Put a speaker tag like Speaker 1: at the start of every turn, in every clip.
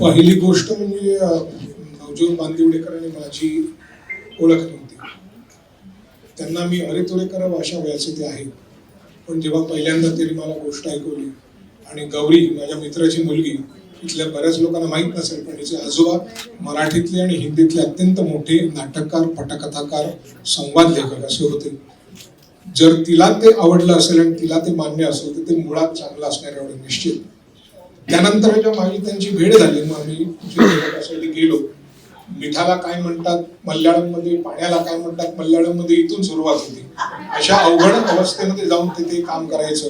Speaker 1: पहिली गोष्ट म्हणजे अं, नवज्योत बांदिवडेकर आणि माझी ओळख नव्हती. त्यांना मी अरे तुरे करावं अशा वयाचे ते आहेत. पण जेव्हा पहिल्यांदा त्यांनी मला गोष्ट ऐकवली आणि गौरी माझ्या मित्राची मुलगी इथल्या बऱ्याच लोकांना माहीत नसेल पण तिचे आजोबा मराठीतले आणि हिंदीतले अत्यंत मोठे नाटककार पटकथाकार संवाद लेखक असे होते. जर तिला ते आवडलं असेल आणि तिला ते मान्य असेल तर ते मुळात चांगलं असणार एवढं निश्चित. त्यानंतर जेव्हा माझी त्यांची भेट झाली मग आम्ही त्यासाठी गेलो. मिठाला काय म्हणतात? मल्याळममध्ये पाण्याला काय म्हणतात? मल्याळममध्ये इथून सुरुवात होती. अशा अवघड अवस्थेमध्ये जाऊन तिथे काम करायचं.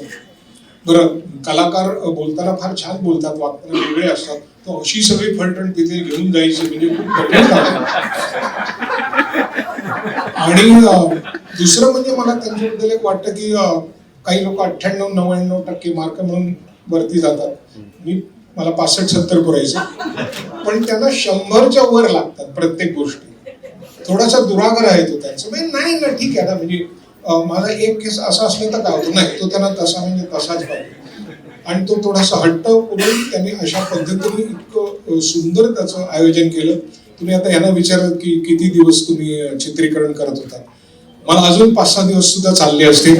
Speaker 1: बरं कलाकार बोलताना फार छान बोलतात वागताना वेगळे असतात. तो अशी सगळी फलटण तिथे घेऊन जायची म्हणजे खूप कठीण आणि दुसरं म्हणजे मला त्यांच्याबद्दल एक वाटतं की काही लोक अठ्ठ्याण्णव नव्याण्णव टक्के मार्क म्हणून वरती जातात. मी मला पासष्ट सत्तर पुरायचं. पण त्यांना शंभरच्या वर लागतात प्रत्येक गोष्टी. थोडासा दुरागर आहे तो त्यांचा. म्हणजे नाही ना ठीक आहे ना. म्हणजे माझा एक केस असा असला तर काय होतो? नाही तो त्यांना तसा म्हणजे तसाच पाहिजे आणि तो थोडासा हट्ट करून त्यांनी अशा पद्धतीने इतकं सुंदर त्याचं आयोजन केलं. तुम्ही आता यांना विचारत की किती दिवस तुम्ही चित्रीकरण करत होता? मला अजून पाच सहा दिवस सुद्धा चालले असतील.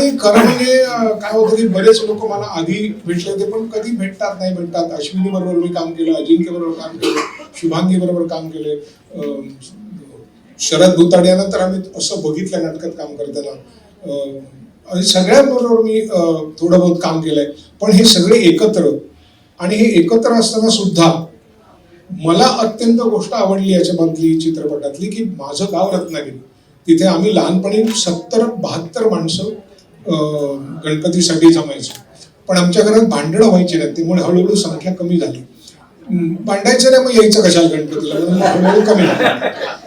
Speaker 1: आणि खरं म्हणजे काय होतं की बरेच लोक मला आधी भेटले होते पण कधी भेटतात नाही भेटतात. अश्विनी बरोबर मी काम केलं अजिंक्य बरोबर काम केलं शुभांगी बरोबर काम केले शरद भुताड यानंतर आम्ही असं बघितलं नाटकात काम करताना. आणि सगळ्यांबरोबर मी थोडं बहुत काम केलंय. पण हे सगळे एकत्र आणि हे एकत्र असताना सुद्धा मला अत्यंत गोष्ट आवडली याच्यामधली चित्रपटातली की माझं गाव रत्नागिरी. तिथे आम्ही लहानपणी सत्तर बहात्तर माणसं गणपतीसाठी जमायचो. पण आमच्या घरात भांडणं व्हायची नाही त्यामुळे हळूहळू संख्या कमी झाली. भांडायचं नाही मग यायचं कशाला गणपतीला? हळूहळू कमी झालं.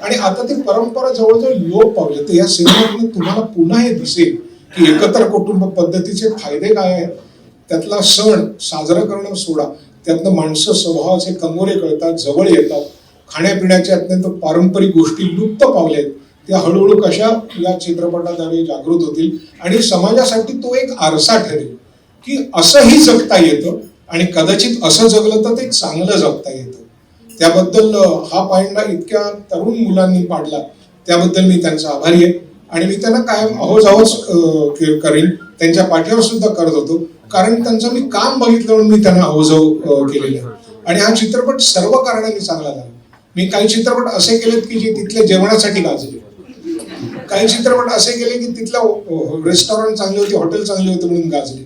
Speaker 1: आणि आता ती परंपरा जवळजवळ लोप पावले. तर या सिनेमातून तुम्हाला पुन्हा हे दिसेल की एकत्र कुटुंब पद्धतीचे फायदे काय आहेत? त्यातला सण साजरा करणं सोडा. त्यातनं माणसं स्वभावाचे कंगोरे कळतात जवळ येतात. खाण्यापिण्याच्या अत्यंत पारंपरिक गोष्टी लुप्त पावल्या आहेत. त्या हळूहळू कशा या चित्रपटाद्वारे जागृत होतील आणि समाजासाठी तो एक आरसा ठरेल की असंही जगता येतं आणि कदाचित असं जगलं तर ते चांगलं जगता येतं. त्याबद्दल हा पायंडा इतक्या तरुण मुलांनी पाडला त्याबद्दल मी त्यांचा आभारी आहे. आणि मी त्यांना कायम अहोजावच अं, करेन. त्यांच्या पाठीवर सुद्धा करत होतो. कारण त्यांचं मी काम बघितलं म्हणून मी त्यांना अहोजाव केलेलं आहे. आणि हा चित्रपट सर्व कारणांनी चांगला झाला. मी काही चित्रपट असे केलेत की जे तिथल्या जेवणासाठी गाजले. काही चित्रपट असे केले की तिथला रेस्टॉरंट चांगले होते हॉटेल चांगले होते म्हणून गाजले.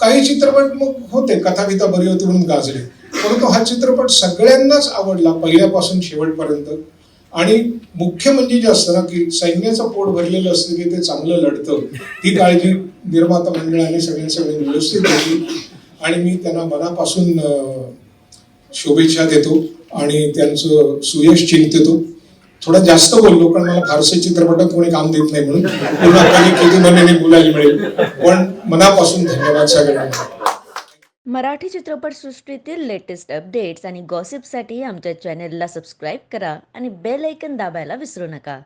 Speaker 1: काही चित्रपट मग होते कथाबिता बरी होती म्हणून गाजले. परंतु हा चित्रपट सगळ्यांनाच आवडला पहिल्यापासून शेवटपर्यंत. आणि मुख्य म्हणजे जे असतं ना की सैन्याचं पोट भरलेलं असतं की ते चांगलं लढतं. ती काळजी निर्माता मंडळाने सगळ्या सगळ्यांनी व्यवस्थित घेतली. आणि मी त्यांना मनापासून शुभेच्छा देतो आणि त्यांचं सुयश चिंतितो थोडा जास्त बोललो कारण मला फारसे चित्रपटात कोणी काम देत नाही म्हणून पुन्हा कधी किती महिन्याने बोलायला मिळेल. पण मनापासून धन्यवाद सगळ्यांना.
Speaker 2: मराठी चित्रपटसृष्टीतील लेटेस्ट अपडेट्स आणि गॉसिपसाठी आमच्या चॅनेलला सबस्क्राईब करा आणि बेल ऐकन दाबायला विसरू नका.